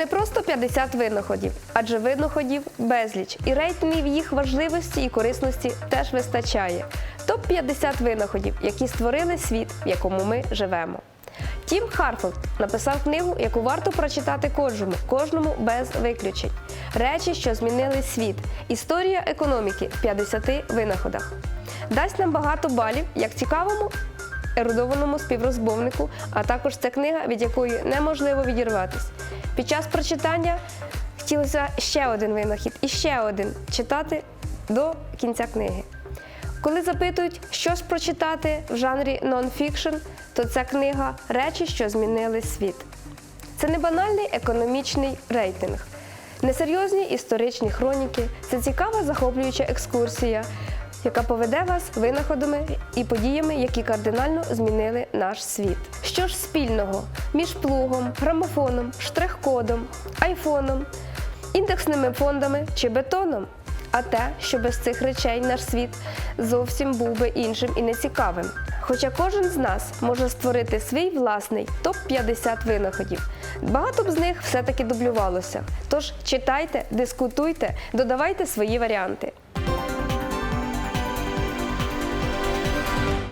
не просто 50 винаходів, адже винаходів безліч, і рейтингів їх важливості і корисності теж вистачає. Топ 50 винаходів, які створили світ, в якому ми живемо. Тім Харфолд написав книгу, яку варто прочитати кожному, кожному без виключень. Речі, що змінили світ. Історія економіки в 50 винаходах. Дасть нам багато балів як цікавому ерудованому співрозмовнику, а також це книга, від якої неможливо відірватися. Під час прочитання хотілося ще один винахід і ще один читати до кінця книги. Коли запитують, що ж прочитати в жанрі нон-фікшн, то ця книга Речі, що змінили світ. Це не банальний економічний рейтинг, несерйозні історичні хроніки, це цікава захоплююча екскурсія, яка поведе вас винаходами і подіями, які кардинально змінили наш світ. Що ж спільного між плугом, грамофоном, штрих-кодом, айфоном, індексними фондами чи бетоном? А те, що без цих речей наш світ зовсім був би іншим і нецікавим. Хоча кожен з нас може створити свій власний топ-50 винаходів. Багато б з них все-таки дублювалося. Тож читайте, дискутуйте, додавайте свої варіанти.